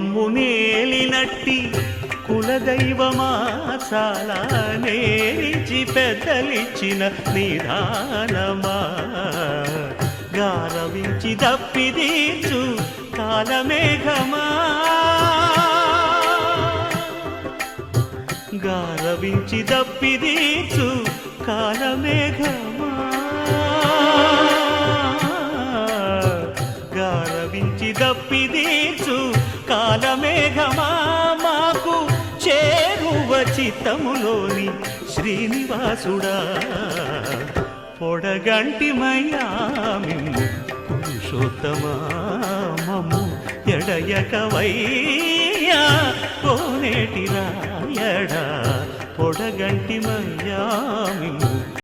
కోరి మమ్ము నేలినట్టి కులదైవమా చాలా నేరిచి పెద్దలిచ్చిన నిదానమా గారవించి దప్పిదీచు కాలమేఘమా. గారవించి దప్పిదీచు కాలమేఘమా. కాలమేఘమా మాకు చేరువ చిత్తములోని శ్రీనివాసుడా. పొడగంటిమయ్యా మిమ్ము పురుషోత్తమా మమ్ము ఎడయకవయ్యా. కోనేటి రాయడా పొడగంటి మయ్యా